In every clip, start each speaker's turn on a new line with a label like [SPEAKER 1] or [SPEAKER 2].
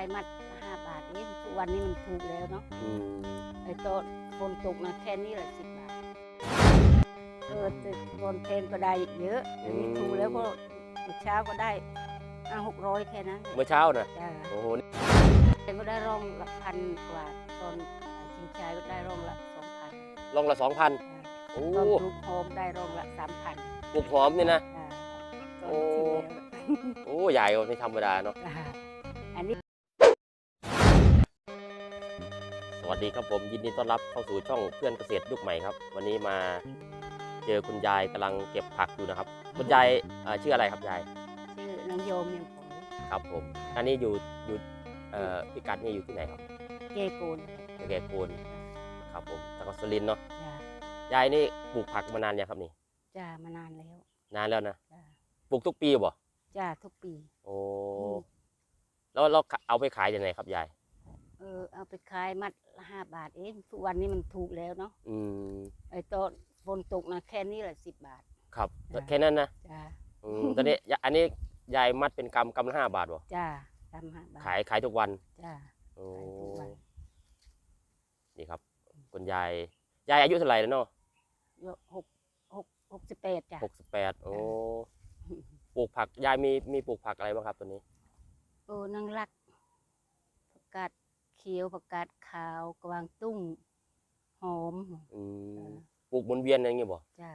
[SPEAKER 1] ายมัดห้าบาทเองทุกวันนี้มันถูกแล้วเนาะ
[SPEAKER 2] อืม
[SPEAKER 1] ไอ้ต้นฝนตกนะแค่นี้แหละสิบบาทเออแต่ตอนเพลงก็ได้เยอะอันนี้ถูกแล้วก็เมื่อเช้าก็ได้ห้าหกร้อยแค่นั้น
[SPEAKER 2] เมื่อเช้านะ
[SPEAKER 1] จ้า
[SPEAKER 2] โอ้โหนี่
[SPEAKER 1] เพลงก็ได้ร่องละพันกว่าตอนชิงชายก็ได้ร่องละสองพัน
[SPEAKER 2] ลองละสองพันโอ้
[SPEAKER 1] ตอนปลูกโฮมได้ร่องละสามพัน
[SPEAKER 2] ปลูกหอมนี่นะ
[SPEAKER 1] จ้าต
[SPEAKER 2] โอ้
[SPEAKER 1] อนที่แล้ว
[SPEAKER 2] โอ้ใหญ่กว่าไม่ธรรมดาเนาะ
[SPEAKER 1] จ้า
[SPEAKER 2] วัสดีครับผมยินดีต้อนรับเข้าสู่ช่องเพื่อนเกษตรยุคใหม่ครับ วันนี้มาเจอคุณยายกำลังเก็บผักอยู่นะครับ คุณยายเอ่อชื่ออะไรครับยาย
[SPEAKER 1] ชื่อนางโยมยังผง
[SPEAKER 2] ครับผม อันนี้อยู่อยู่เอ่อพิกัดนี่อยู่ที่ไหนครับ
[SPEAKER 1] เกกูล
[SPEAKER 2] แกโกนครับผมจังหวัดสุรินทร์เนาะ
[SPEAKER 1] จ้ายา
[SPEAKER 2] ยนี่ปลูกผักมานานยังครับนี่
[SPEAKER 1] จ้ามานานแล้ว
[SPEAKER 2] นานแล้วนะ
[SPEAKER 1] จ้า
[SPEAKER 2] ปลูกทุกปีบ่
[SPEAKER 1] จ้าทุกปี
[SPEAKER 2] โอ้แล้วเราเอาไปขายยังไงครับยาย
[SPEAKER 1] เออเอาไปขายมัดละห้าบาทเองทุกวันนี้มันถูกแล้วเนาะ
[SPEAKER 2] อืม
[SPEAKER 1] ไอ้ตอนฝนตกนะแค่นี้แหละสิบบาท
[SPEAKER 2] ครับ
[SPEAKER 1] จ้ะ
[SPEAKER 2] แค่นั้นนะ
[SPEAKER 1] จ้า
[SPEAKER 2] อืมตอนนี้ยะอันนี้ยายมัดเป็นกำกำละห้าบาทบ่
[SPEAKER 1] จ้าทำห้าบาท
[SPEAKER 2] ขายขายทุกวัน
[SPEAKER 1] จ้า
[SPEAKER 2] โอ้
[SPEAKER 1] ขายทุกวัน
[SPEAKER 2] นี่ครับ คุณยายยายอายุเท่าไหร่แล้วเนาะ
[SPEAKER 1] ยกหกหกหกสิบแปดจ้ะ
[SPEAKER 2] หกสิบแปดโอ้ปลูกผักยายมีมีปลูกผักอะไรบ้างครับตัวนี้
[SPEAKER 1] โอ้นางรักผักกาด เขียวผักกาดขาวกวางตุ้งหอม
[SPEAKER 2] อืม
[SPEAKER 1] จ้า
[SPEAKER 2] ปลูกบนเวียนอะไรอย่างงี้บ่
[SPEAKER 1] จ้า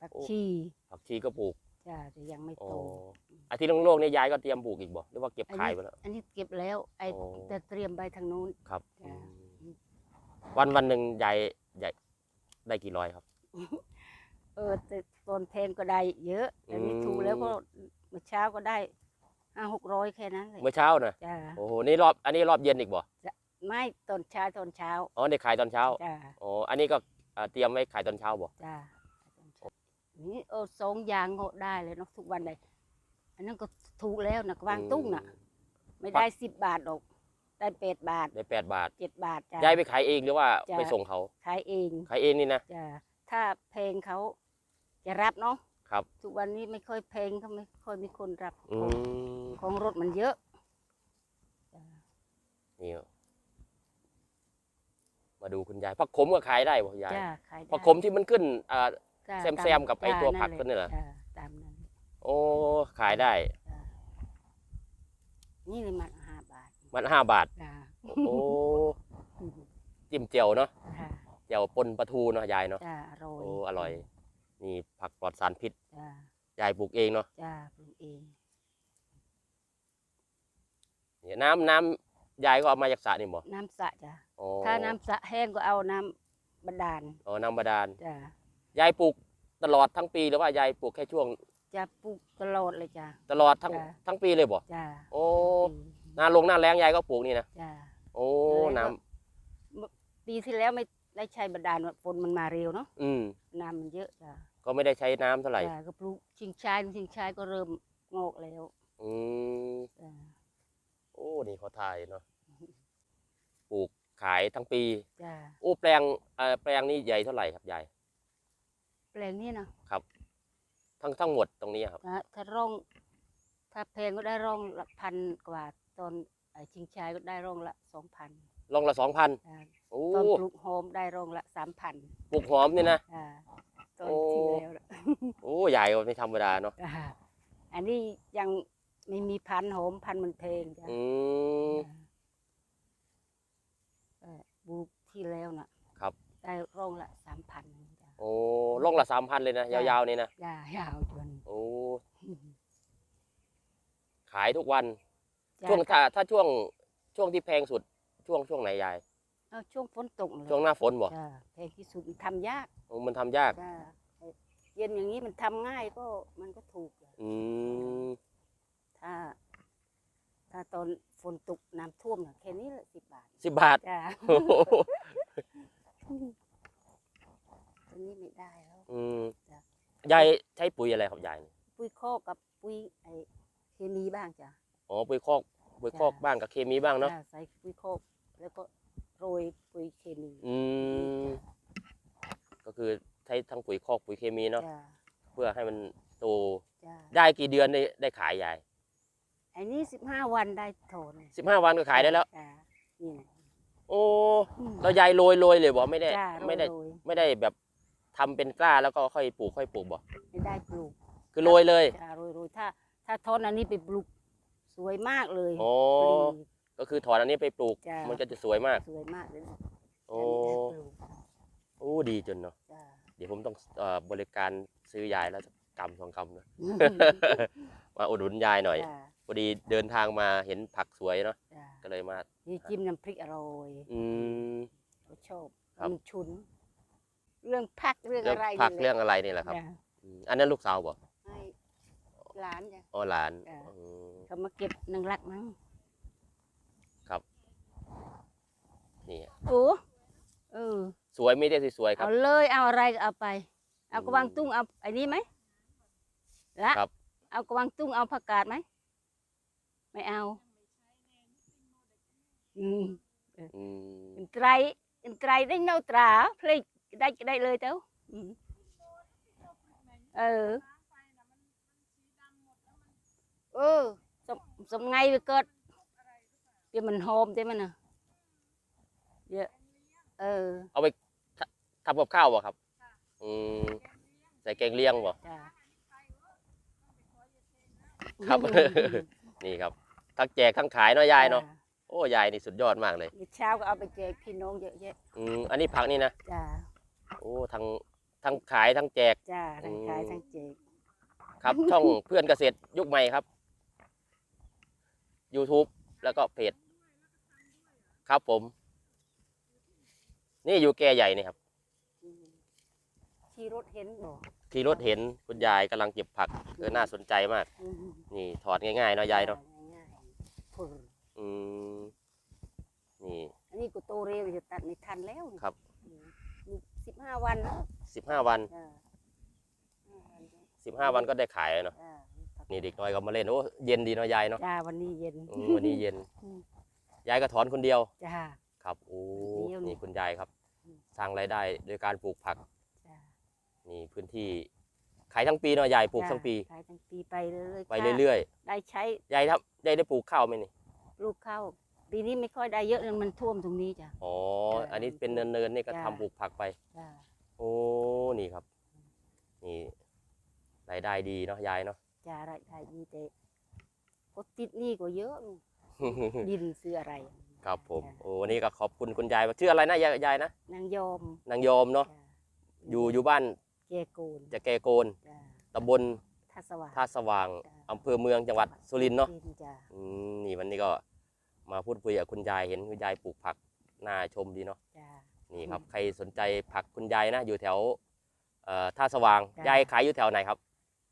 [SPEAKER 1] ผัก
[SPEAKER 2] โอ้
[SPEAKER 1] ชี
[SPEAKER 2] ผักชีก็ปลูก
[SPEAKER 1] จ้าแต่ยังไม่
[SPEAKER 2] อ๋อ
[SPEAKER 1] โต
[SPEAKER 2] อาทิตย์โล่งๆเนี่ยยายก็เตรียมปลูกอีกบ่หรือว่าเก็บ
[SPEAKER 1] อัน
[SPEAKER 2] ขาย
[SPEAKER 1] นี้
[SPEAKER 2] ไปแล้ว
[SPEAKER 1] อันนี้เก็บแล้ว ไอ้
[SPEAKER 2] โอ้
[SPEAKER 1] จะเตรียมใบทางนู้น
[SPEAKER 2] ครับ
[SPEAKER 1] จ้ะ
[SPEAKER 2] อืมวันวันหนึ่งยายยายได้กี่ร้อยครับ
[SPEAKER 1] เออแต่ตอนเพลงก็ได้เยอะแต่นี่
[SPEAKER 2] อืม
[SPEAKER 1] ถูกแล้วก็เมื่อเช้าก็ได้ ห้าหกร้อยแค่นั้นเลย
[SPEAKER 2] เมื่อเช้านะ
[SPEAKER 1] จ้า
[SPEAKER 2] โอ้โหนี่รอบอันนี้รอบเย็นอีกบ่
[SPEAKER 1] ไม่ตอนเช้าตอนเช้า
[SPEAKER 2] อ๋อได้ขายตอนเช้า
[SPEAKER 1] จ้า
[SPEAKER 2] อ๋ออันนี้ก็อ่าเตรียมไว้ขายตอนเช้าบ่
[SPEAKER 1] จ้านี่เออสองอย่างก็ได้เลยเนาะทุกวันเลยอันนั้นก็ถูกแล้วนะกวางตุ้งน่ะ ไม่ได้สิบบาทหรอกได้แปดบาท
[SPEAKER 2] ได้แปดบาท
[SPEAKER 1] เจ็ดบาทจ้ายา
[SPEAKER 2] ยไปขายเองหรือว่า
[SPEAKER 1] จ้ะ
[SPEAKER 2] ไปส่งเขา
[SPEAKER 1] ขายเอง
[SPEAKER 2] ขายเองนี่นะ
[SPEAKER 1] จ้าถ้าเพลงเขาจะรับเนาะ
[SPEAKER 2] ครับ
[SPEAKER 1] ทุกวันนี้ไม่ค่อยเพลงเขาไม่ค่อยมีคนรับ
[SPEAKER 2] อื
[SPEAKER 1] ของ
[SPEAKER 2] ม
[SPEAKER 1] ของรถมันเยอะจ้า
[SPEAKER 2] นี่มาดูคุณยายผักขมก็ขายได้บ่ยาย
[SPEAKER 1] จ้าขายได้
[SPEAKER 2] ผักขมที่มันขึ้นอ่า
[SPEAKER 1] จ้า
[SPEAKER 2] แซมๆกับไอ้
[SPEAKER 1] จ้า
[SPEAKER 2] ตัวผัก
[SPEAKER 1] แหละ
[SPEAKER 2] ตัวนี้เหรอ
[SPEAKER 1] จ้าตามนั้น
[SPEAKER 2] โอ้ขายได้
[SPEAKER 1] จ้านี่เลยมันห้าบาท
[SPEAKER 2] มันห้าบาท
[SPEAKER 1] จ้า
[SPEAKER 2] โอ้จิ้มเจียวเนาะ
[SPEAKER 1] จ้า
[SPEAKER 2] เจียวปนปลาทูเนาะยายเนาะ
[SPEAKER 1] จ้าอร่อย
[SPEAKER 2] โอ้อร่อย นี่ผักปลอดสารพิษ
[SPEAKER 1] จ้ายา
[SPEAKER 2] ยปลูกเองเนาะ
[SPEAKER 1] จ้าปลูกเอง
[SPEAKER 2] เนี่ยน้ำน้ำยายก็เอามาจากสระนี่บ่
[SPEAKER 1] น้ำสระจ้า
[SPEAKER 2] อ๋อ
[SPEAKER 1] ถ้าน้ำสระแห้งก็เอาน้ำบาดาล
[SPEAKER 2] อ๋อน้ำบาดาล
[SPEAKER 1] จ้ายา
[SPEAKER 2] ยปลูกตลอดทั้งปีหรือว่ายายปลูกแค่ช่วง
[SPEAKER 1] จะปลูกตลอดเลยจ้า
[SPEAKER 2] ตลอดทั้ง
[SPEAKER 1] จ้ะ
[SPEAKER 2] ทั้งปีเลยบ่
[SPEAKER 1] จ้า
[SPEAKER 2] โอ้หน้าลงหน้าแรงยายก็ปลูกนี่นะ
[SPEAKER 1] จ้า
[SPEAKER 2] โอ้
[SPEAKER 1] แล้วก็
[SPEAKER 2] น้ำ
[SPEAKER 1] ปีที่แล้วไม่ได้ใช้บาดาลฝนมันมาเร็วเนาะ
[SPEAKER 2] อืม
[SPEAKER 1] น้ำมันเยอะจ้า
[SPEAKER 2] ก็ไม่ได้ใช้น้ำเท่าไหร่
[SPEAKER 1] จ้าก็ปลูกชิงชายชิงชายก็เริ่มงอกแล้ว
[SPEAKER 2] อืม
[SPEAKER 1] จ้า
[SPEAKER 2] โอ้ นี่เขาทายเนาะ ปลูกขายทั้งปี
[SPEAKER 1] จ้า
[SPEAKER 2] โอ้ แปลงเอ่อแปลงนี้ใหญ่เท่าไหร่ครับยาย
[SPEAKER 1] แปลงนี้เนาะ
[SPEAKER 2] ทั้งทั้งหมดตรงนี้ครับ
[SPEAKER 1] ถ้าถ้าร่อง ถ้าเพลงก็ได้ร่องละพันกว่า ตอนไอ้ชิงชายก็ได้ร่องละสองพัน
[SPEAKER 2] ลองละสองพัน โอ้
[SPEAKER 1] ตอนปลูกโฮมได้ร่องละสามพัน
[SPEAKER 2] ปลูกหอมนี่นะ
[SPEAKER 1] อ่า ตอน
[SPEAKER 2] โอ้
[SPEAKER 1] ที่แล้วน่ะ
[SPEAKER 2] โอ้ใหญ่กว่าไม่ธรรมดาเนาะ
[SPEAKER 1] อ่าอันนี้ยังไม่มีพันธุ์โหอมพันธุ์มันเพลงจ้ะ
[SPEAKER 2] อืม
[SPEAKER 1] เออปลูกที่แล้วน่ะ
[SPEAKER 2] ครับ
[SPEAKER 1] ได้ร่องละสามพันจ้ะ
[SPEAKER 2] โอ้ลองละสามพันเลยนะ
[SPEAKER 1] จ้ะ
[SPEAKER 2] ยาวๆนี่นะ
[SPEAKER 1] ยายาวจน
[SPEAKER 2] โอ้ขายทุกวัน
[SPEAKER 1] จ้ะ
[SPEAKER 2] ช่วงถ้าถ้าช่วงช่วงที่แพงสุดช่วงช่วงไหนยาย
[SPEAKER 1] เอาช่วงฝนตกเลย
[SPEAKER 2] ช่วงหน้าฝนบ่
[SPEAKER 1] จ้ะแพงที่สุดมันทำยาก
[SPEAKER 2] โอ้มันทำยาก
[SPEAKER 1] จ้ะเย็นอย่างนี้มันทำง่ายก็มันก็ถูกจ้ะ
[SPEAKER 2] อืม
[SPEAKER 1] ถ้า ถ้าตอนฝนตกน้ำท่วมน่ะแค่นี้แหละสิบบาท
[SPEAKER 2] สิบบาท
[SPEAKER 1] จ้ะ
[SPEAKER 2] โอ้โห
[SPEAKER 1] อันนี้ไม่ได้แล้ว
[SPEAKER 2] อืม
[SPEAKER 1] จ้ะ
[SPEAKER 2] ยายใช้ปุ๋ยอะไรครับยาย
[SPEAKER 1] ปุ๋ยคอกกับปุ๋ยไอเคมีบ้างจ้ะ
[SPEAKER 2] อ๋อปุ๋ยคอกปุ๋ยคอก
[SPEAKER 1] จ้ะ
[SPEAKER 2] บ้างกับเคมีบ้างเนาะ
[SPEAKER 1] จ้ะใส่ปุ๋ยคอกแล้วก็ โรยปุ๋ยเคมี
[SPEAKER 2] อืมก็คือใช้ทั้งปุ๋ยคอกปุ๋ยเคมีเนาะ
[SPEAKER 1] จ้ะ
[SPEAKER 2] เพื่อให้มันโต
[SPEAKER 1] จ้ะ
[SPEAKER 2] ได้กี่เดือนได้ได้ขายยาย
[SPEAKER 1] ไอ้นี่สิบห้าวันได้โถน
[SPEAKER 2] สิบห้าวันก็ขายได้แล้ว
[SPEAKER 1] จ้านี่นะ
[SPEAKER 2] โอ้
[SPEAKER 1] อืม
[SPEAKER 2] เรายายโรยโรยเลยบ่ไม่ได้
[SPEAKER 1] จ้า
[SPEAKER 2] ไม่ได้
[SPEAKER 1] โรย
[SPEAKER 2] ไม่ได้แบบทำเป็นกล้าแล้วก็ค่อยปลูกค่อยปลูกบ่
[SPEAKER 1] ๆไม่ได้ปลูก
[SPEAKER 2] คือโรยเลย
[SPEAKER 1] จ้าโรยโรยถ้า ถ้าทนอันนี้ไปปลูกสวยมากเลย
[SPEAKER 2] โอ้
[SPEAKER 1] ปลี
[SPEAKER 2] ก็คือถอนอันนี้ไปปลูก
[SPEAKER 1] จ้ะ
[SPEAKER 2] มันก็จะสวยมาก
[SPEAKER 1] สวยมากเลยนะ
[SPEAKER 2] โอ้
[SPEAKER 1] แต่ไม่ได้ปลูก
[SPEAKER 2] โอ้ดีจนเนาะ
[SPEAKER 1] จ้า
[SPEAKER 2] เดี๋ยวผมต้องเอ่อบริการซื้อยายแล้วสักกำสองกำนะ มาอุดหนุนยายหน่อย
[SPEAKER 1] จ้า
[SPEAKER 2] พอดีเดินทางมาเห็นผักสวยเนาะ
[SPEAKER 1] จ้า
[SPEAKER 2] ก็เลยมา
[SPEAKER 1] นี่จิ้มน้ำพริกอร่อย
[SPEAKER 2] อืม
[SPEAKER 1] เขาชอบ
[SPEAKER 2] ครับ
[SPEAKER 1] มันชุน เรื่องพักเรื่อง
[SPEAKER 2] เรื่อง
[SPEAKER 1] อะไร
[SPEAKER 2] ผัก
[SPEAKER 1] นี่แหละ
[SPEAKER 2] เรื่องอะไรนี่แหละครับ
[SPEAKER 1] จ้ะ
[SPEAKER 2] อืมอันนั้นลูกสาวบ่
[SPEAKER 1] ให้หลานจ้ะ
[SPEAKER 2] อ๋อหลาน
[SPEAKER 1] จ้ะ
[SPEAKER 2] อืม
[SPEAKER 1] เขามาเก็บนางรักมั้ง
[SPEAKER 2] นี่
[SPEAKER 1] โอ้เออ
[SPEAKER 2] สวยไม่ได้สวยๆครับ
[SPEAKER 1] เอาเลยเอาอะไรก็เอาไป เอา
[SPEAKER 2] อืม
[SPEAKER 1] กระวังตุ้งเอาไอ้นี้ไหมละ
[SPEAKER 2] ครับ
[SPEAKER 1] เอากระวังตุ้งเอาผักกาดไหมไม่เอาอืม
[SPEAKER 2] อืม
[SPEAKER 1] อินไตรอินไตรได้เนาตราเพลงได้ก็ได้เลยเต้าอืมเออ เออสมสมไงไปเกิดเดี๋ยวมันหอมได้มันน่ะ เยอะ เออ
[SPEAKER 2] เอาไปททำกับข้าวบ่ครับ อืมใส่แกงเลี้ยงบ่
[SPEAKER 1] จ้ะ
[SPEAKER 2] ครับ นี่ครับ ทั้งแจกทั้งขายเนาะยายเนาะ
[SPEAKER 1] จ้
[SPEAKER 2] โอ้ยายนี่สุดยอดมากเลย
[SPEAKER 1] เดี๋ยวเช้าก็เอาไปแจกพี่น้องเยอะแยะ
[SPEAKER 2] อืมอันนี้ผักนี่นะ
[SPEAKER 1] จ้า
[SPEAKER 2] โอ้ทั้งทั้งขายทั้งแจก
[SPEAKER 1] จ้าทั้งขาย
[SPEAKER 2] อืม
[SPEAKER 1] ทั้งแจก
[SPEAKER 2] ครับ ช่องเพื่อนเกษตรยุคใหม่ครับ YouTube แล้วก็เพจครับผม นี่อยู่แก่ใหญ่นี่ครับ
[SPEAKER 1] อืมขี่รถเห็นบอก
[SPEAKER 2] ขี่รถเห็นคุณยายกำลังเก็บผักเออน่าสนใจมาก
[SPEAKER 1] อืม
[SPEAKER 2] นี่ถอดง่ายๆเนาะยายเนาะ
[SPEAKER 1] ง่ายๆฝึก
[SPEAKER 2] อืมนี่
[SPEAKER 1] อันนี้กูโตเร็วจะตัดไม่ทันแล้ว
[SPEAKER 2] ครับ
[SPEAKER 1] สิบห้าวันแล้ว
[SPEAKER 2] สิบห้าวัน
[SPEAKER 1] จ้า
[SPEAKER 2] สิบห้าวันก็ได้ขายแล้วเนาะ
[SPEAKER 1] จ้า
[SPEAKER 2] นี่เด็กน้อยก็มาเล่นโอ้เย็นดีเนาะยายเนาะ
[SPEAKER 1] จ้าวันนี้เย็น
[SPEAKER 2] อืมวันนี้เย็น
[SPEAKER 1] อืม
[SPEAKER 2] ยายก็ถอนคนเดียว
[SPEAKER 1] จ้า
[SPEAKER 2] ครับโอ้
[SPEAKER 1] เดียวนี่
[SPEAKER 2] นี่คุณยายครับ
[SPEAKER 1] อืม
[SPEAKER 2] สร้างรายได้โดยการปลูกผัก
[SPEAKER 1] จ้า
[SPEAKER 2] นี่พื้นที่ขายทั้งปีเนาะยายปลูก
[SPEAKER 1] จ้า
[SPEAKER 2] ทั้งปี
[SPEAKER 1] ขายทั้งปีไปเลย
[SPEAKER 2] ไปเรื่อย
[SPEAKER 1] ๆได้ใช้
[SPEAKER 2] ๆยายทำยายได้ปลูกข้าวไหมนี่
[SPEAKER 1] ลูกข้าวปีนี้ไม่ค่อยได้เยอะเลยมันท่วมตรงนี้จ้ะ
[SPEAKER 2] อ๋อ
[SPEAKER 1] จ้า
[SPEAKER 2] อันนี้เป็นเนินๆนี่ก็
[SPEAKER 1] จ้า
[SPEAKER 2] ทำปลูกผักไป
[SPEAKER 1] จ้า
[SPEAKER 2] โอ้นี่ครับ นี่รายได้ดีเนาะยายเนาะ
[SPEAKER 1] จ้ารายได้ดีแต่ก็ติดหนี้ก็เยอะดินซื้ออะไร
[SPEAKER 2] ครับผม
[SPEAKER 1] จ้า
[SPEAKER 2] โอ้วันนี้ก็ขอบคุณคุณยายชื่ออะไรนะยายยายนะ
[SPEAKER 1] นางยอม
[SPEAKER 2] นางโยมเนาะ
[SPEAKER 1] จ้า
[SPEAKER 2] อยู่อยู่บ้าน
[SPEAKER 1] เกโกน
[SPEAKER 2] จะแกโกน
[SPEAKER 1] จ้า
[SPEAKER 2] ตำบล
[SPEAKER 1] ทัศวา
[SPEAKER 2] ท่าสว่าง
[SPEAKER 1] จ้า
[SPEAKER 2] อำเภอเมืองจังหวัดสุรินทร์เนาะ
[SPEAKER 1] สุรินทร์จ้า
[SPEAKER 2] อืมนี่วันนี้ก็มาพูดคุยกับคุณยายเห็นคุณยายปลูกผักน่าชมดีเนาะ
[SPEAKER 1] จ้า
[SPEAKER 2] นี่ครับ
[SPEAKER 1] อืม
[SPEAKER 2] ใครสนใจผักคุณยายนะ อยู่แถวเอ่อท่าสว่าง
[SPEAKER 1] จ้ะ
[SPEAKER 2] ยายขายอยู่แถวไหนครับ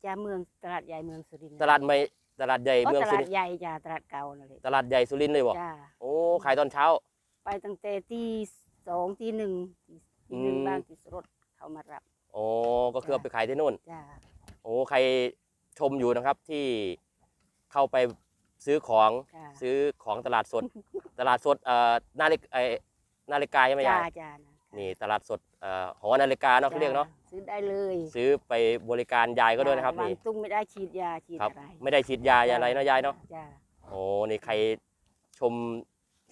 [SPEAKER 1] จ้าเมืองตลาดใหญ่เมืองสุรินทร์
[SPEAKER 2] ตลาดไม่ ตลาดใหญ่
[SPEAKER 1] ก็
[SPEAKER 2] เมือง
[SPEAKER 1] ต
[SPEAKER 2] สุ
[SPEAKER 1] ลา
[SPEAKER 2] ริ
[SPEAKER 1] ด
[SPEAKER 2] นทร์
[SPEAKER 1] ใหญ่จ้าตลาดเก่านั่นแหละ
[SPEAKER 2] ตลาดใหญ่สุรินทร์เลยบ่
[SPEAKER 1] จ้า
[SPEAKER 2] โอ้ขายตอนเช้า
[SPEAKER 1] ไปตั้งแต่ตีสองตีหนึ่งตีหนึ่ง
[SPEAKER 2] อืม
[SPEAKER 1] บางตีรถเขามารับ
[SPEAKER 2] โอ้ก็คือเอาไปขายที่นู่น
[SPEAKER 1] จ้า
[SPEAKER 2] โอ้ใครชมอยู่นะครับที่เข้าไปซื้อของ
[SPEAKER 1] จ้า
[SPEAKER 2] ซื้อของตลาดสด ตลาดสดเอ่อนาฬิกานาฬิกาใช่ไหม
[SPEAKER 1] จ้ายา
[SPEAKER 2] ย
[SPEAKER 1] จ้า
[SPEAKER 2] นี่ตลาดสดเอ่อหอนาฬิกาเนาะเขาเรียกเนาะ
[SPEAKER 1] ซื้อได้เลย
[SPEAKER 2] ซื้อไปบริการยายก็ด้วยนะครับ
[SPEAKER 1] วาง
[SPEAKER 2] นี่
[SPEAKER 1] ตุ้งไม่ได้ฉีดยาฉีด
[SPEAKER 2] ครับ
[SPEAKER 1] อะไร
[SPEAKER 2] ไม่ได้ฉีดยาอะไรเนาะยายเนาะ
[SPEAKER 1] จ้า
[SPEAKER 2] โอ้นี่ใครชม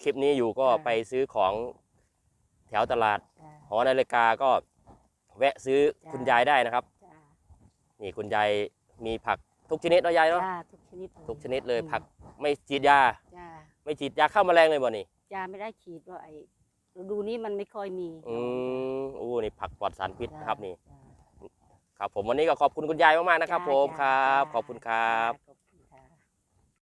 [SPEAKER 2] คลิปนี้อยู่ก็
[SPEAKER 1] จ้ะ
[SPEAKER 2] ไปซื้อของแถวตลาด
[SPEAKER 1] จ้า
[SPEAKER 2] หอนาฬิกาก็แวะซื้อ
[SPEAKER 1] จ้ะ
[SPEAKER 2] คุณยายได้นะครับ
[SPEAKER 1] จ้า
[SPEAKER 2] นี่คุณยายมีผักทุกชนิดเนาะยายเนาะ
[SPEAKER 1] จ้าทุกชนิด
[SPEAKER 2] ทุกชนิดเลย
[SPEAKER 1] อืม
[SPEAKER 2] ผักไม่ฉีดยา
[SPEAKER 1] จ้า
[SPEAKER 2] ไม่ฉีดยาฆ่าแมลงเลยบ่นี่
[SPEAKER 1] จ้าไม่ได้ฉีดว่าไอ้ ฤดูนี้มันไม่ค่อยมี
[SPEAKER 2] อืมโอ้นี่ผักปลอดสารพิษ
[SPEAKER 1] จ้า
[SPEAKER 2] นะครับนี่
[SPEAKER 1] จ้า
[SPEAKER 2] ครับผมวันนี้ก็ขอบคุณคุณยายมากๆนะครับ
[SPEAKER 1] จ้า
[SPEAKER 2] ผมค
[SPEAKER 1] จ้า
[SPEAKER 2] รับ
[SPEAKER 1] จ้า
[SPEAKER 2] ขอบคุณครับ
[SPEAKER 1] จ้า